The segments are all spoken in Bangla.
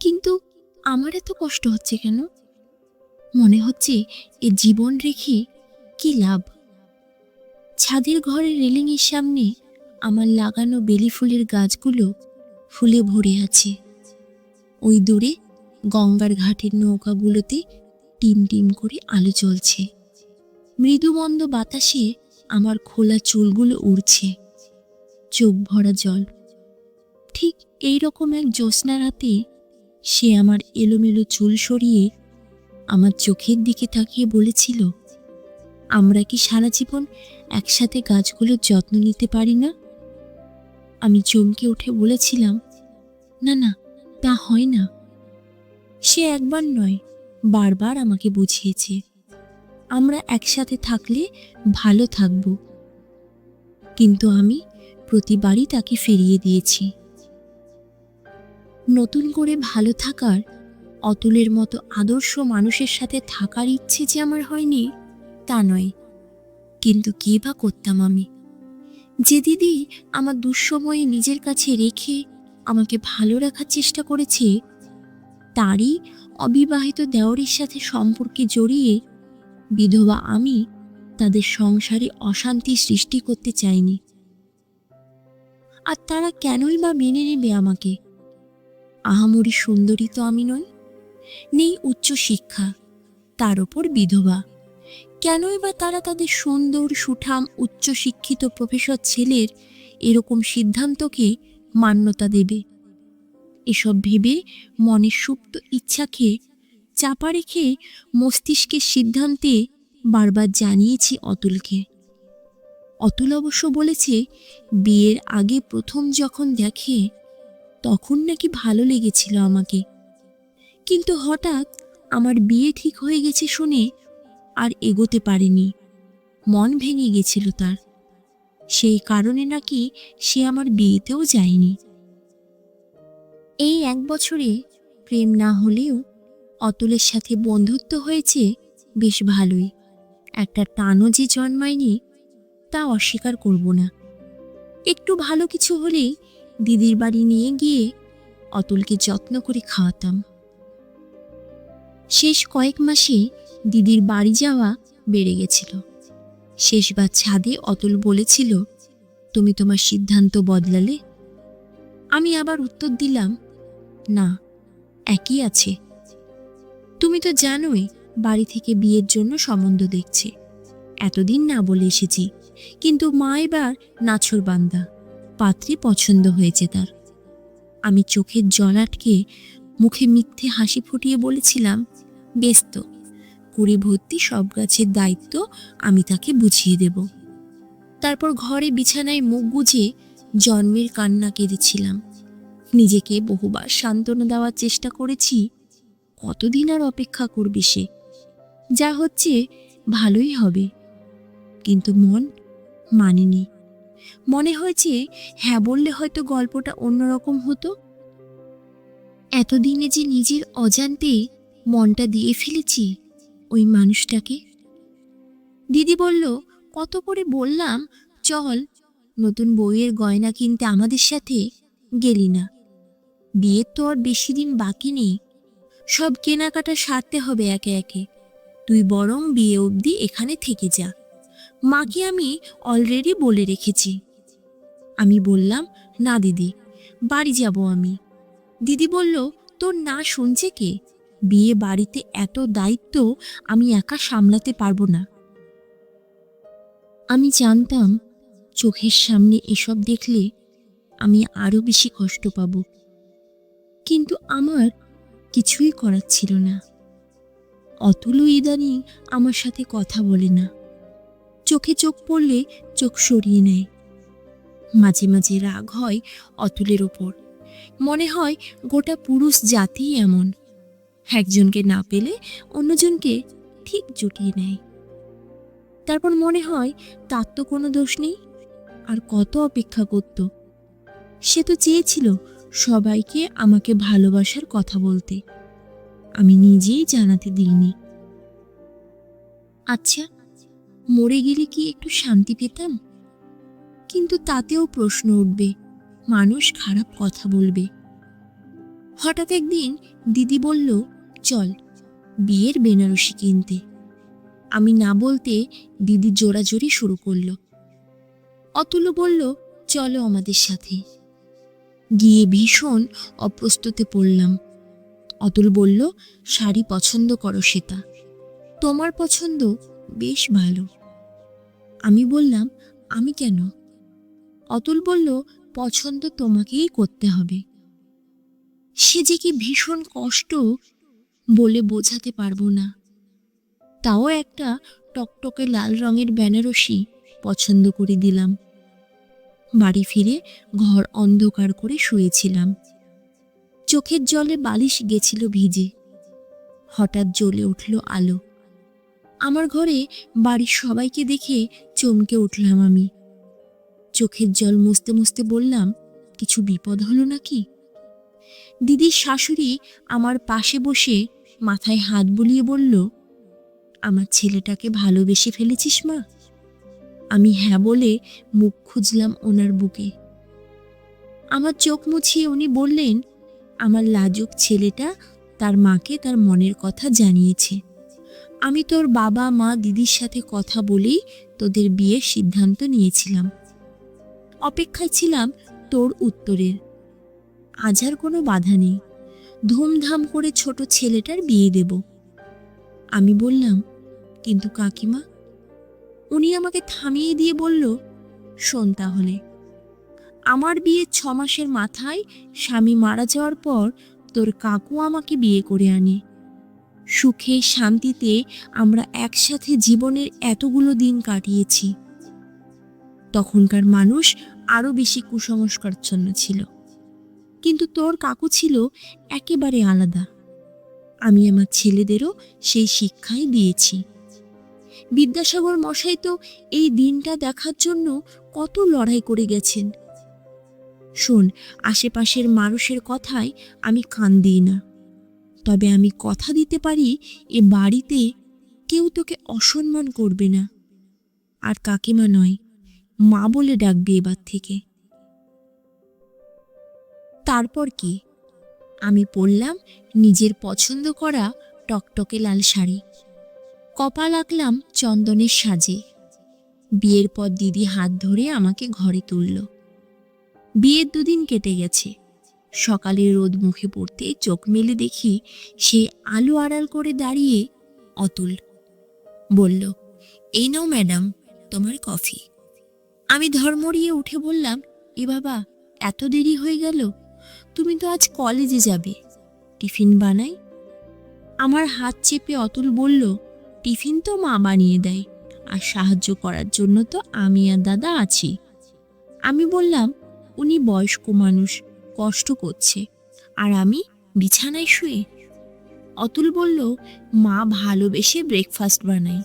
কিন্তু আমার এত কষ্ট হচ্ছে কেন? মনে হচ্ছে এ জীবন রেখে কি লাভ? ছাদের ঘরের রেলিংয়ের সামনে আমার লাগানো বেলি ফুলের গাছগুলো ফুলে ভরে আছে। ওই দূরে গঙ্গার ঘাটের নৌকাগুলোতে টিম টিম করে আলো জ্বলছে। মৃদুমন্দ বাতাসে আমার খোলা চুলগুলো উড়ছে। চোখ ভরা জল। ঠিক এই রকম এক জ্যোৎস্না রাতে সে আমার এলোমেলো চুল সরিয়ে আমার চোখের দিকে তাকিয়ে বলেছিল, আমরা কি সারা জীবন একসাথে গাছগুলোর যত্ন নিতে পারি না? আমি চমকে উঠে বলেছিলাম, না না, তা হয় না। সে একবার নয়, বারবার আমাকে বুঝিয়েছে, আমরা একসাথে থাকলে ভালো থাকব। কিন্তু আমি প্রতিবারই তাকে ফিরিয়ে দিয়েছি। নতুন করে ভালো থাকার, অতুলের মতো আদর্শ মানুষের সাথে থাকার ইচ্ছে যে আমার হয়নি, তা নয়। কিন্তু কী বা করতাম আমি? যে দিদি আমার দুঃসময়ে নিজের কাছে রেখে আমাকে ভালো রাখার চেষ্টা করেছে, তারই অবিবাহিত দেওরের সাথে সম্পর্কে জড়িয়ে বিধবা আমি তাদের সংসারে অশান্তি সৃষ্টি করতে চাইনি। আর তারা কেনই বা মেনে নেবে আমাকে? আহামরি সুন্দরী তো আমি নই। নেই উচ্চ শিক্ষা, তার ওপর বিধবা। কেনই বা তারা তাদের সুন্দর, সুঠাম উচ্চশিক্ষিত প্রফেসর ছেলের এরকম সিদ্ধান্তকে মান্যতা দেবে? এসব ভেবে মনের সুপ্ত ইচ্ছাকে চাপা রেখে মস্তিষ্কের সিদ্ধান্তে বারবার জানিয়েছি অতুলকে। অতুল অবশ্য বলেছে, বিয়ের আগে প্রথম যখন দেখে তখন নাকি ভালো লেগেছিল আমাকে। কিন্তু হঠাৎ আমার বিয়ে ঠিক হয়ে গেছে শুনে আর এগোতে পারেনি। মন ভেঙে গেছিল তার। সেই কারণে নাকি সে আমার বিয়েতেও যায়নি। এই এক বছরে প্রেম না হলেও অতুলের সাথে বন্ধুত্ব হয়েছে বেশ ভালোই। একটা টানও যে জন্মায়নি তা অস্বীকার করব না। একটু ভালো কিছু হলেই দিদির বাড়ি নিয়ে গিয়ে অতুলকে যত্ন করে খাওয়াতাম। শেষ কয়েক মাসে দিদির বাড়ি যাওয়া বেড়ে গেছিল। শেষবার ছাদে অতুল বলেছিল, তুমি তোমার সিদ্ধান্ত বদলালে? আমি আবার উত্তর দিলাম, না, একই আছে। তুমি তো জানোই বাড়ি থেকে বিয়ের জন্য সম্বন্ধ দেখছে। এতদিন না বলে এসেছি, কিন্তু মা এবার নাছর বান্দা। পাত্রী পছন্দ হয়েছে তার। আমি চোখের জল আটকে মুখে মিথ্যে হাসি ফুটিয়ে বলেছিলাম, বেশ তো, কুড়ি ভর্তি সব গাছের দায়িত্ব আমি তাকে বুঝিয়ে দেব। তারপর ঘরে বিছানায় মুখ গুজে জন্মের কান্না কেঁদেছিলাম। নিজেকে বহুবার সান্ত্বনা দেওয়ার চেষ্টা করেছি, কতদিন আর অপেক্ষা করবে সে? যা হচ্ছে ভালোই হবে। কিন্তু মন মানেনি। মনে হয়েছে হ্যাঁ বললে হয়তো গল্পটা অন্যরকম হতো। এতদিনে যে নিজের অজান্তে মনটা দিয়ে ফেলেছি ওই মানুষটাকে। দিদি বলল, কত করে বললাম, চল, নতুন বইয়ের গয়না কিনতে আমাদের সাথে গেলি না। বিয়ের তো আর বেশি দিন বাকি নেই। সব কেনাকাটা সারতে হবে একে একে। তুই বরং বিয়ে অবধি এখানে থেকে যা। মাকে আমি অলরেডি বলে রেখেছি। আমি বললাম, না দিদি, বাড়ি যাব আমি। দিদি বলল, তোর না শুনছে কে? বিয়ে বাড়িতে এত দায়িত্ব আমি একা সামলাতে পারব না। আমি জানতাম, চোখের সামনে এসব দেখলে আমি আরও বেশি কষ্ট পাব। কিন্তু আমার কিছুই করার ছিল না। অতুলও ইদানিং আমার সাথে কথা বলে না। চোখে চোখ পড়লে চোখ সরিয়ে নেয়। মাঝে মাঝে রাগ হয় অতুলের ওপর। মনে হয় গোটা পুরুষ জাতি এমন। একজনকে না পেলে অন্যজনকে ঠিক জুটিয়ে নেয়। তারপর মনে হয় তার তো কোনো দোষ নেই, আর কত অপেক্ষা করত। সে তো চেয়েছিল সবাইকে আমাকে ভালোবাসার কথা বলতে। আমি নিজেই জানাতে দিইনি। আচ্ছা মরে গেলে কি একটু শান্তি পেতাম? কিন্তু তাতেও প্রশ্ন উঠবে, মানুষ খারাপ কথা বলবে। হঠাৎ একদিন দিদি বলল, চল, বিয়ের বেনারসি কিনতে। আমি না বলতে দিদি জোরাজোরি শুরু করল। অতুল বলল, চলো আমাদের সাথে। গিয়ে ভীষণ অপ্রস্তুতে পড়লাম। অতুল বলল, শাড়ি পছন্দ করো সেটা তোমার পছন্দ বেশ ভালো। আমি বললাম, আমি কেন? অতুল বলল, পছন্দ তোমাকেই করতে হবে। সে যে কি ভীষণ কষ্ট বলে বোঝাতে পারব না। তাও একটা টকটকে লাল রঙের বেনারসি পছন্দ করে দিলাম। বাড়ি ফিরে ঘর অন্ধকার করে শুয়েছিলাম। চোখের জলে বালিশ গেছিল ভিজে। হঠাৎ জ্বলে উঠল আলো। আমার ঘরে বাড়ির সবাইকে দেখে চমকে উঠলাম আমি। চোখের জল মুছতে মুছতে বললাম, কিছু বিপদ হলো নাকি? দিদির শাশুড়ি আমার পাশে বসে মাথায় হাত বুলিয়ে বলল, আমার ছেলেটাকে ভালোবেসে ফেলেছিস মা? আমি হ্যাঁ বলে মুখ খুঁজলাম ওনার বুকে। আমার চোখ মুছিয়ে উনি বললেন, আমার লাজুক ছেলেটা তার মাকে তার মনের কথা জানিয়েছে। আমি তোর বাবা মা দিদির সাথে কথা বলেই তোদের বিয়ের সিদ্ধান্ত নিয়েছিলাম। অপেক্ষায় ছিলাম তোর উত্তরের। আজ আর কোনো বাধা নেই। ধুমধাম করে ছোট ছেলেটার বিয়ে দেব। আমি বললাম, কিন্তু কাকিমা? উনি আমাকে থামিয়ে দিয়ে বলল, শোন তাহলে। আমার বিয়ে ছ মাসের মাথায় স্বামী মারা যাওয়ার পর তোর কাকু আমাকে বিয়ে করে আনে। সুখে শান্তিতে আমরা একসাথে জীবনের এতগুলো দিন কাটিয়েছি। তখনকার মানুষ আরও বেশি কুসংস্কারচ্ছন্ন ছিল। কিন্তু তোর কাকু ছিল একেবারে আলাদা। আমি আমার ছেলেদেরও সেই শিক্ষাই দিয়েছি। বিদ্যাসাগর মশাই তো এই দিনটা দেখার জন্য কত লড়াই করে গেছেন। শোন, আশেপাশের মানুষের কথায় আমি কান দিই না। তবে আমি কথা দিতে পারি, এ বাড়িতে কেউ তোকে অসম্মান করবে না। আর কাকিমা নয়, মা বলে ডাকবে এবার থেকে। তারপর কি? আমি পরলাম নিজের পছন্দ করা টকটকে লাল শাড়ি। কপাল আঁকলাম চন্দনের সাজে। বিয়ের পর দিদি হাত ধরে আমাকে ঘরে তুলল। বিয়ের দুদিন কেটে গেছে। সকালে রোদ মুখে পড়তে চোখ মেলে দেখি সে আলো আড়াল করে দাঁড়িয়ে অতুল। বলল, এই নাও ম্যাডাম, তোমার কফি। আমি ধর্মড়িয়ে উঠে বললাম, এ বাবা, এত দেরি হয়ে গেল, তুমি তো আজ কলেজে যাবে, টিফিন বানাই? আমার হাত চেপে অতুল বলল, টিফিন তো মা বানিয়ে দেয়, আর সাহায্য করার জন্য তো আমি আর দাদা আছি। আমি বললাম, উনি বয়স্ক মানুষ কষ্ট করছে। আর আমি বিছানায় শুয়ে অতুল বলল, মা ভালোবেসে ব্রেকফাস্ট বানাই।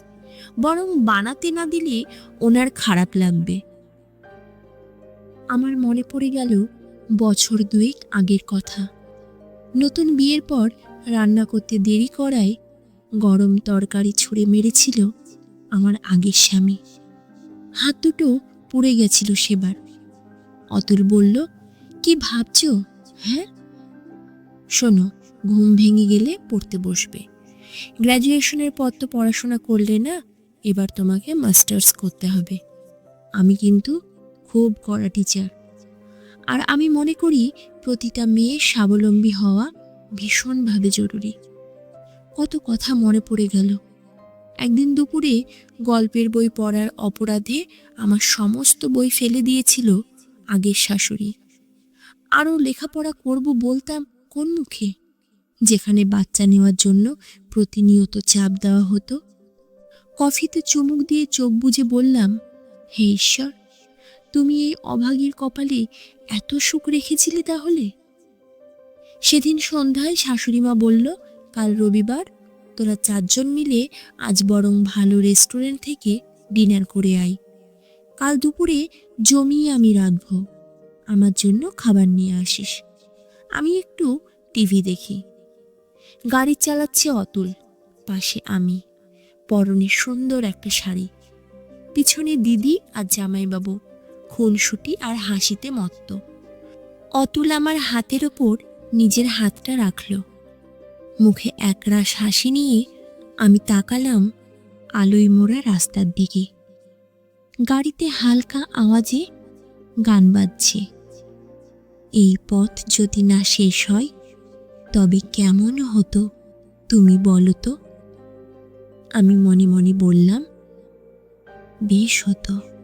বরং বানাতে না দিলে ওনার খারাপ লাগবে। আমার মনে পড়ে গেল বছর দুয়েক আগের কথা। নতুন বিয়ের পর রান্না করতে দেরি করায় গরম তরকারি ছুঁড়ে মেরেছিল আমার আগের স্বামী। হাত দুটো পুড়ে গেছিল সেবার। অতুল বলল কি ভাবছ? হ্যাঁ? শোনো, ঘুম ভেঙে গেলে পড়তে বসবে। গ্র্যাজুয়েশনের পর তো পড়াশোনা করলে না, এবার তোমাকে মাস্টার্স করতে হবে। আমি কিন্তু খুব কড়া টিচার আর আমি মনে করি, প্রতিটা মেয়ে স্বাবলম্বী হওয়া ভীষণভাবে জরুরি। কত কথা মনে পড়ে গেল। একদিন দুপুরে গল্পের বই পড়ার অপরাধে আমার সমস্ত বই ফেলে দিয়েছিল আগের শাশুড়ি। আরও লেখাপড়া করব বলতাম কোন মুখে? যেখানে বাচ্চা নেওয়ার জন্য প্রতিনিয়ত চাপ দেওয়া হতো। কফিতে চুমুক দিয়ে চোখ বুজে বললাম, হে ঈশ্বর, তুমি এই অভাগীর কপালে এত সুখ রেখেছিলে তাহলে? সেদিন সন্ধ্যায় শাশুড়িমা বলল, কাল রবিবার, তোরা চারজন মিলে আজ বরং ভালো রেস্টুরেন্ট থেকে ডিনার করে আয়। কাল দুপুরে জমিয়ে আমি রাঁধব। আমার জন্য খাবার নিয়ে আসিস। আমি একটু টিভি দেখি। গাড়ি চালাচ্ছে অতুল, পাশে আমি। পরনে সুন্দর একটা শাড়ি। পিছনে দিদি আর জামাইবাবু, খুনসুটি আর হাসিতে মত্ত। অতুল আমার হাতের ওপর নিজের হাতটা রাখল। মুখে একরাশ হাসি নিয়ে আমি তাকালাম আলোয় মোড়া রাস্তার দিকে। গাড়িতে হালকা আওয়াজে গান বাজছে। এই পথ যদি না শেষ হয়, তবে কেমন হতো তুমি বলো তো? আমি মনে মনে বললাম, বেশ হতো।